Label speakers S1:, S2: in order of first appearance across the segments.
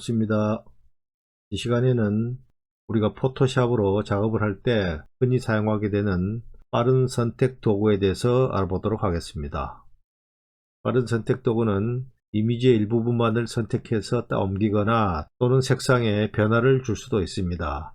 S1: 반갑습니다. 이 시간에는 우리가 포토샵으로 작업을 할 때 흔히 사용하게 되는 빠른 선택 도구에 대해서 알아보도록 하겠습니다. 빠른 선택 도구는 이미지의 일부분만을 선택해서 옮기거나 또는 색상에 변화를 줄 수도 있습니다.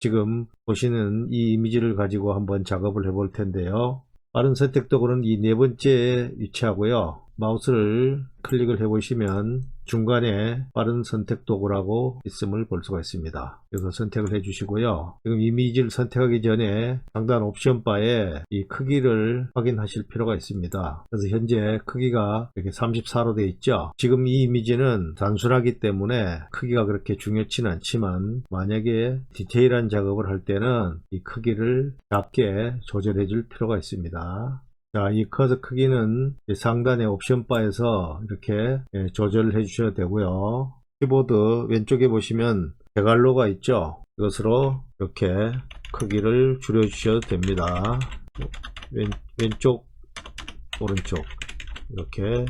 S1: 지금 보시는 이 이미지를 가지고 한번 작업을 해 볼 텐데요. 빠른 선택 도구는 이 네 번째에 위치하고요 마우스를 클릭을 해 보시면 중간에 빠른 선택 도구라고 있음을 볼 수가 있습니다. 그래서 선택을 해 주시고요. 지금 이미지를 선택하기 전에 상단 옵션 바에 이 크기를 확인하실 필요가 있습니다. 그래서 현재 크기가 이렇게 34로 되어 있죠. 지금 이 이미지는 단순하기 때문에 크기가 그렇게 중요치는 않지만 만약에 디테일한 작업을 할 때는 이 크기를 작게 조절해 줄 필요가 있습니다. 자, 이 커서 크기는 이 상단의 옵션 바에서 이렇게 예, 조절을 해 주셔도 되고요. 키보드 왼쪽에 보시면 대괄로가 있죠. 이것으로 이렇게 크기를 줄여 주셔도 됩니다. 왼, 왼쪽, 오른쪽 이렇게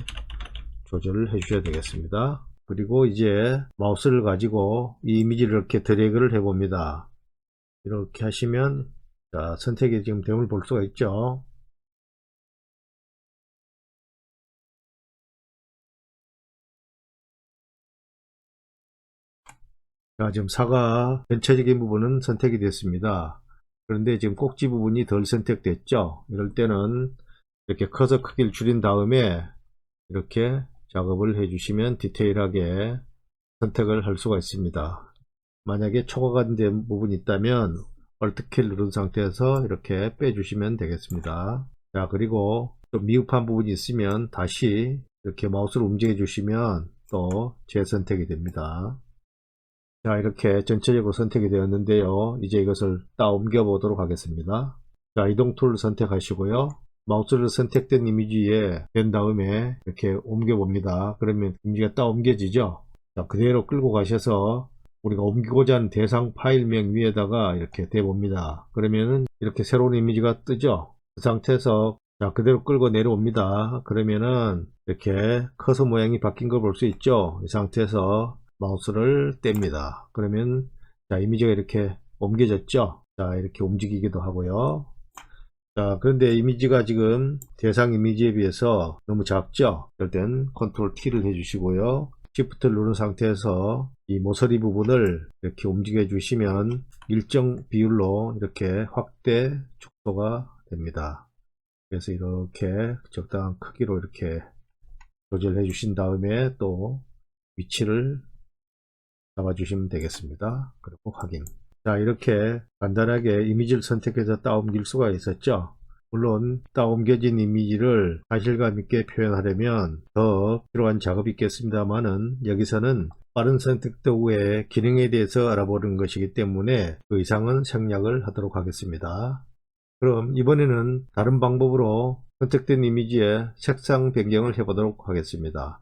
S1: 조절을 해 주셔야 되겠습니다. 그리고 이제 마우스를 가지고 이 이미지를 이렇게 드래그를 해 봅니다. 이렇게 하시면 자, 선택이 지금 됨을 볼 수가 있죠. 자, 지금 사과 전체적인 부분은 선택이 됐습니다. 그런데 지금 꼭지 부분이 덜 선택됐죠. 이럴 때는 이렇게 커서 크기를 줄인 다음에 이렇게 작업을 해주시면 디테일하게 선택을 할 수가 있습니다. 만약에 초과가 된 부분이 있다면 Alt키를 누른 상태에서 이렇게 빼주시면 되겠습니다. 자, 그리고 좀 미흡한 부분이 있으면 다시 이렇게 마우스를 움직여 주시면 또 재선택이 됩니다. 자 이렇게 전체적으로 선택이 되었는데요. 이제 이것을 따 옮겨 보도록 하겠습니다. 자 이동 툴을 선택하시고요. 마우스를 선택된 이미지에 된 다음에 이렇게 옮겨 봅니다. 그러면 이미지가 따 옮겨지죠? 자 그대로 끌고 가셔서 우리가 옮기고자 하는 대상 파일명 위에다가 이렇게 대 봅니다. 그러면은 이렇게 새로운 이미지가 뜨죠? 그 상태에서 자 그대로 끌고 내려옵니다. 그러면은 이렇게 커서 모양이 바뀐 걸 볼 수 있죠? 이 상태에서 마우스를 뗍니다. 그러면 자 이미지가 이렇게 옮겨졌죠. 자 이렇게 움직이기도 하고요. 자 그런데 이미지가 지금 대상 이미지에 비해서 너무 작죠. 이럴 땐 컨트롤 T를 해주시고요. Shift를 누른 상태에서 이 모서리 부분을 이렇게 움직여 주시면 일정 비율로 이렇게 확대 축소가 됩니다. 그래서 이렇게 적당한 크기로 이렇게 조절해 주신 다음에 또 위치를 잡아주시면 되겠습니다. 그리고 확인. 자 이렇게 간단하게 이미지를 선택해서 따옴길 수가 있었죠. 물론 따옴겨진 이미지를 사실감 있게 표현하려면 더 필요한 작업이 있겠습니다만은 여기서는 빠른 선택 도구의 기능에 대해서 알아보는 것이기 때문에 그 이상은 생략을 하도록 하겠습니다. 그럼 이번에는 다른 방법으로 선택된 이미지의 색상 변경을 해보도록 하겠습니다.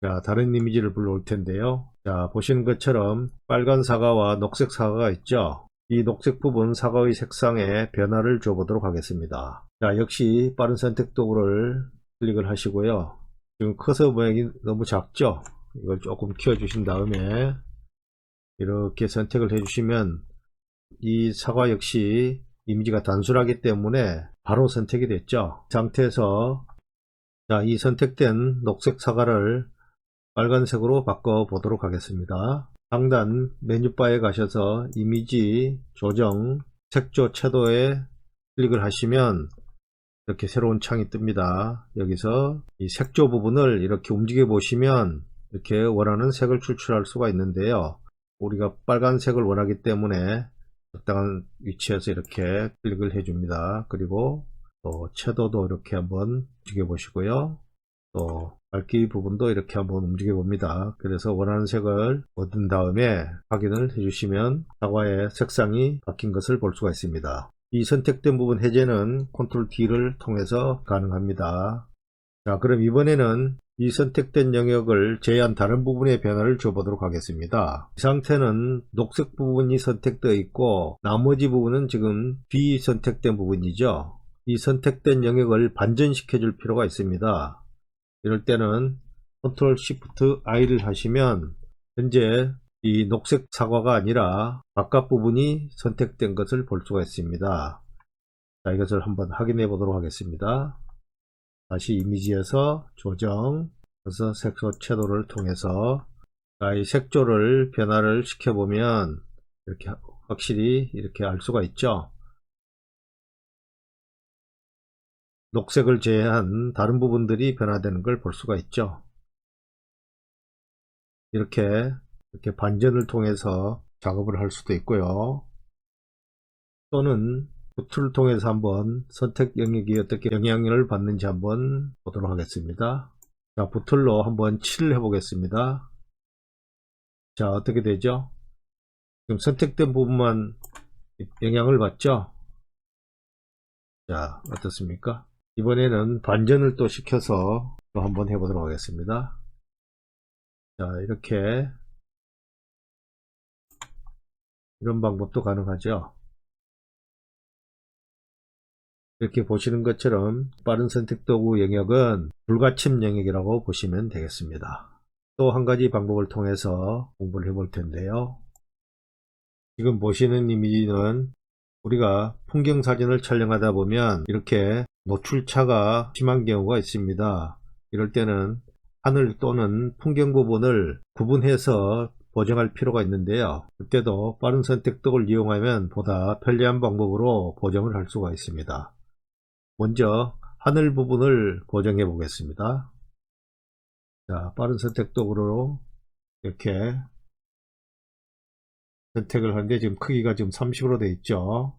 S1: 자, 다른 이미지를 불러올 텐데요. 자, 보시는 것처럼 빨간 사과와 녹색 사과가 있죠. 이 녹색 부분 사과의 색상에 변화를 줘보도록 하겠습니다. 자, 역시 빠른 선택 도구를 클릭을 하시고요. 지금 커서 모양이 너무 작죠? 이걸 조금 키워주신 다음에 이렇게 선택을 해주시면 이 사과 역시 이미지가 단순하기 때문에 바로 선택이 됐죠. 상태에서 자, 이 선택된 녹색 사과를 빨간색으로 바꿔 보도록 하겠습니다. 상단 메뉴바에 가셔서 이미지 조정 색조 채도에 클릭을 하시면 이렇게 새로운 창이 뜹니다. 여기서 이 색조 부분을 이렇게 움직여 보시면 이렇게 원하는 색을 출출할 수가 있는데요. 우리가 빨간색을 원하기 때문에 적당한 위치에서 이렇게 클릭을 해줍니다. 그리고 또 채도도 이렇게 한번 움직여 보시고요. 또 밝기 부분도 이렇게 한번 움직여 봅니다. 그래서 원하는 색을 얻은 다음에 확인을 해주시면 사과의 색상이 바뀐 것을 볼 수가 있습니다. 이 선택된 부분 해제는 컨트롤 D를 통해서 가능합니다. 자 그럼 이번에는 이 선택된 영역을 제한 다른 부분의 변화를 줘보도록 하겠습니다. 이 상태는 녹색 부분이 선택되어 있고 나머지 부분은 지금 비선택된 부분이죠. 이 선택된 영역을 반전시켜 줄 필요가 있습니다. 이럴 때는 컨트롤 시프트 I를 하시면 현재 이 녹색 사과가 아니라 바깥 부분이 선택된 것을 볼 수가 있습니다. 자, 이것을 한번 확인해 보도록 하겠습니다. 다시 이미지에서 조정, 그래서 색소 채도를 통해서 자, 이 색조를 변화를 시켜보면 이렇게 확실히 이렇게 알 수가 있죠. 녹색을 제외한 다른 부분들이 변화되는 걸 볼 수가 있죠. 이렇게 이렇게 반전을 통해서 작업을 할 수도 있고요. 또는 툴을 통해서 한번 선택 영역이 어떻게 영향을 받는지 한번 보도록 하겠습니다. 자, 부틀로 한번 칠을 해보겠습니다. 자, 어떻게 되죠? 지금 선택된 부분만 영향을 받죠? 자, 어떻습니까? 이번에는 반전을 또 시켜서 또 한번 해보도록 하겠습니다. 자, 이렇게 이런 방법도 가능하죠. 이렇게 보시는 것처럼 빠른 선택 도구 영역은 불가침 영역이라고 보시면 되겠습니다. 또 한 가지 방법을 통해서 공부를 해볼 텐데요. 지금 보시는 이미지는 우리가 풍경 사진을 촬영하다 보면 이렇게 노출차가 심한 경우가 있습니다. 이럴 때는 하늘 또는 풍경 부분을 구분해서 보정할 필요가 있는데요. 그때도 빠른 선택도를 이용하면 보다 편리한 방법으로 보정을 할 수가 있습니다. 먼저 하늘 부분을 보정해 보겠습니다. 자, 빠른 선택도구로 이렇게 선택을 하는데 지금 크기가 지금 30으로 되어 있죠.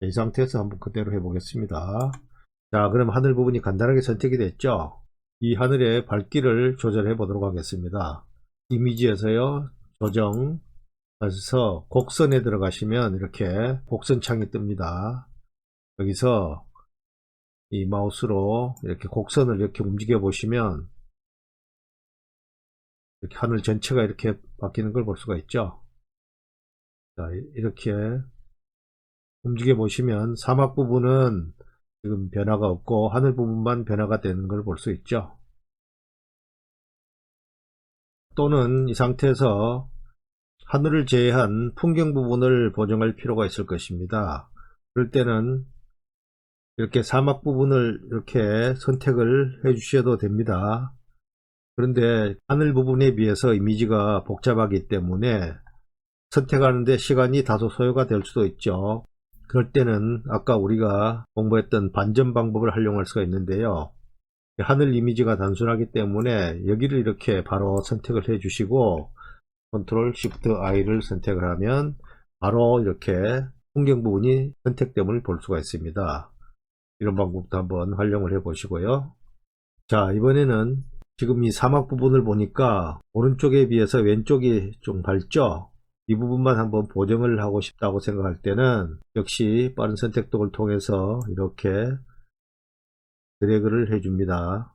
S1: 이 상태에서 한번 그대로 해 보겠습니다. 자, 그럼 하늘 부분이 간단하게 선택이 됐죠. 이 하늘의 밝기를 조절해 보도록 하겠습니다. 이미지에서요, 조정, 해서 곡선에 들어가시면 이렇게 곡선 창이 뜹니다. 여기서 이 마우스로 이렇게 곡선을 이렇게 움직여 보시면 이렇게 하늘 전체가 이렇게 바뀌는 걸 볼 수가 있죠. 자, 이렇게 움직여 보시면 사막 부분은 지금 변화가 없고 하늘 부분만 변화가 되는 걸 볼 수 있죠. 또는 이 상태에서 하늘을 제외한 풍경 부분을 보정할 필요가 있을 것입니다. 그럴 때는 이렇게 사막 부분을 이렇게 선택을 해 주셔도 됩니다. 그런데 하늘 부분에 비해서 이미지가 복잡하기 때문에 선택하는데 시간이 다소 소요가 될 수도 있죠. 그럴 때는 아까 우리가 공부했던 반전 방법을 활용할 수가 있는데요. 하늘 이미지가 단순하기 때문에 여기를 이렇게 바로 선택을 해 주시고 컨트롤 시프트 I를 선택을 하면 바로 이렇게 풍경 부분이 선택됨을 볼 수가 있습니다. 이런 방법도 한번 활용을 해 보시고요. 자 이번에는 지금 이 사막 부분을 보니까 오른쪽에 비해서 왼쪽이 좀 밝죠? 이 부분만 한번 보정을 하고 싶다고 생각할 때는 역시 빠른 선택도를 통해서 이렇게 드래그를 해줍니다.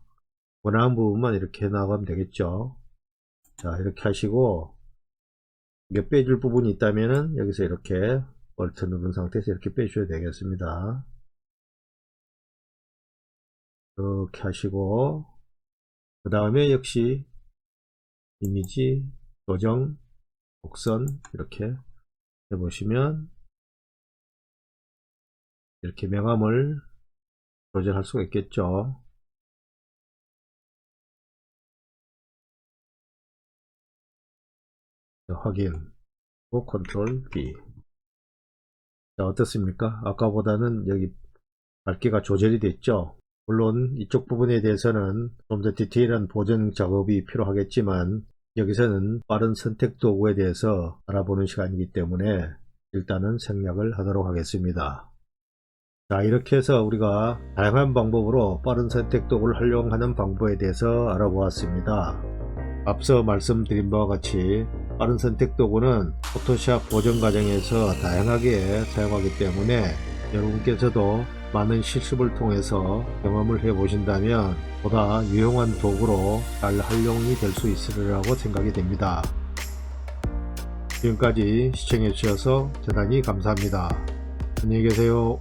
S1: 원하는 부분만 이렇게 나가면 되겠죠. 자 이렇게 하시고 몇 빼줄 부분이 있다면은 여기서 이렇게 얼트 누른 상태에서 이렇게 빼줘야 되겠습니다. 이렇게 하시고 그 다음에 역시 이미지 조정 곡선 이렇게 해보시면 이렇게 명암을 조절할 수가 있겠죠. 자, 확인. 그 컨트롤 B. 자 어떻습니까? 아까보다는 여기 밝기가 조절이 됐죠. 물론 이쪽 부분에 대해서는 좀 더 디테일한 보정 작업이 필요하겠지만 여기서는 빠른 선택 도구에 대해서 알아보는 시간이기 때문에 일단은 생략을 하도록 하겠습니다. 자 이렇게 해서 우리가 다양한 방법으로 빠른 선택 도구를 활용하는 방법에 대해서 알아보았습니다. 앞서 말씀드린 바와 같이 빠른 선택 도구는 포토샵 보정 과정에서 다양하게 사용하기 때문에 여러분께서도 많은 실습을 통해서 경험을 해 보신다면 보다 유용한 도구로 잘 활용이 될 수 있으리라고 생각이 됩니다. 지금까지 시청해 주셔서 대단히 감사합니다. 안녕히 계세요.